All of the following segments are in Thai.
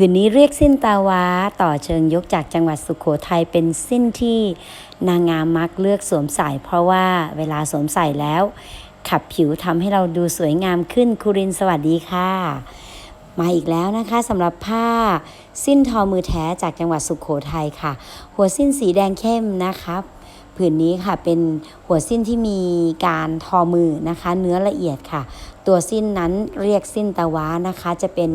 ผืนนี้เรียกสิ้นตาวาต่อเชิงยกจากจังหวัดสุขโขทัยเป็นสิ้นที่นางงามมักเลือกสวมใส่ เพราะว่าเวลาสวมใส่แล้ว ขับผิวทำให้เราดูสวยงามขึ้นคุรินสวัสดีค่ะ มาอีกแล้วนะคะสำหรับผ้าสิ้นทอมือแท้จากจังหวัดสุขโขทัยค่ะ หัวสิ้นสีแดงเข้มนะคะผืนนี้ค่ะเป็นหัวสิ้นที่มีการทอมือนะคะ เนื้อละเอียดค่ะ ตัวสิ้นนั้นเรียกสิ้นตะวานะคะ จะเป็น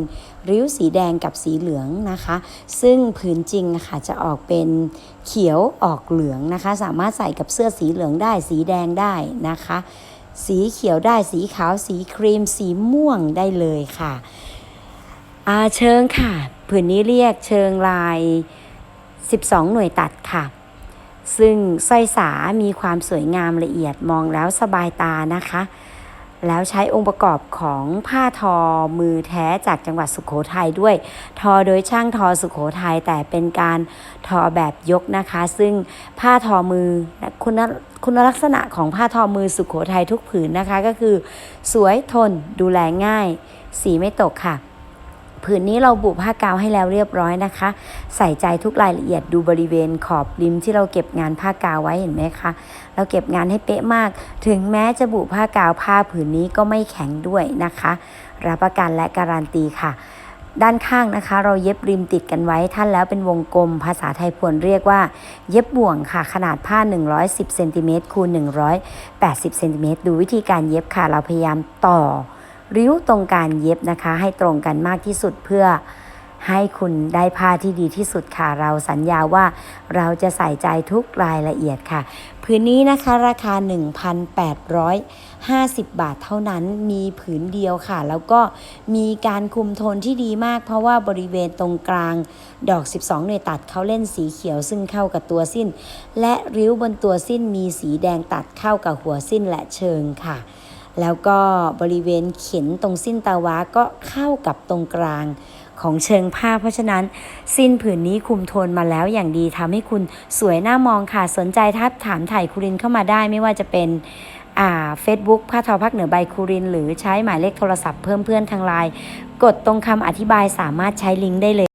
ริ้วสีแดงกับสีเหลืองนะคะ ซึ่งผืนจริงค่ะจะออกเป็นเขียวออกเหลืองนะคะ สามารถใส่กับเสื้อสีเหลืองได้สีแดงได้นะคะ สีเขียวได้สีขาวสีครีม สีม่วงได้เลยค่ะ อาเชิงค่ะผืนนี้เรียกเชิงลาย 12 หน่วยตัดค่ะ ซึ่งสร้อยสามีความสวยงามละเอียดมองแล้วสบายตานะคะ แล้วใช้องค์ประกอบของผ้าทอมือแท้จากจังหวัดสุขโขทัยด้วย ทอโดยช่างทอสุขโขทัยแต่เป็นการทอแบบยกนะคะ ซึ่งผ้าทอมือคุณคุณลักษณะของผ้าทอมือสุขโขทัยทุกผืนนะคะก็คือ สวยทนดูแลง่าย สีไม่ตกค่ะ ผืนนี้เราบุผ้ากาวให้แล้วเรียบร้อยนะคะ ใส่ใจทุกรายละเอียดดูบริเวณขอบริมที่เราเก็บงานผ้ากาวไว้เห็นไหมคะเราเก็บงานให้เป๊ะมาก ถึงแม้จะบุผ้ากาวผ้าผืนนี้ก็ไม่แข็งด้วยนะคะ รับประกันและการันตีค่ะด้านข้างนะคะ เราเย็บริมติดกันไว้ท่านแล้วเป็นวงกลม ภาษาไทยพวนเรียกว่า เย็บบ่วงค่ะ ขนาดผ้า 110เซนติเมตรคูณ180เซนติเมตรดูวิธีการเย็บค่ะ เราพยายามต่อ ริ้วตรงการเย็บนะคะ ให้ตรงกันมากที่สุดเพื่อให้คุณได้ผ้าที่ดีที่สุดค่ะ เราสัญญาว่าเราจะใส่ใจทุกรายละเอียดค่ะ ผืนนี้นะคะราคา 1,850 บาทเท่านั้นมีผืนเดียวค่ะ แล้วก็มีการคุมโทนที่ดีมาก เพราะว่าบริเวณตรงกลางดอก 12ในวยตัดเขาเล่นสีเขียวซึ่งเข้ากับตัวสิ้น และริ้วบนตัวสิ้นมีสีแดงตัดเข้ากับหัวสิ้นและเชิงค่ะ แล้วก็บริเวณเข็นตรงสิ้นตาวาก็เข้ากับตรงกลางของเชิงผ้า เพราะฉะนั้นสิ้นผืนนี้คุมโทนมาแล้วอย่างดีทำให้คุณสวยหน่ามองค่ะ สนใจทักถามถ่ายคุรินเข้ามาได้ไม่ว่าจะเป็นอ่าเฟซบุ๊กผ้าทอภาคเหนือใบคุริน หรือใช้หมายเลขโทรศัพท์เพิ่มเพื่อนทางไลน์กดตรงคำอธิบายสามารถใช้ลิงก์ได้เลย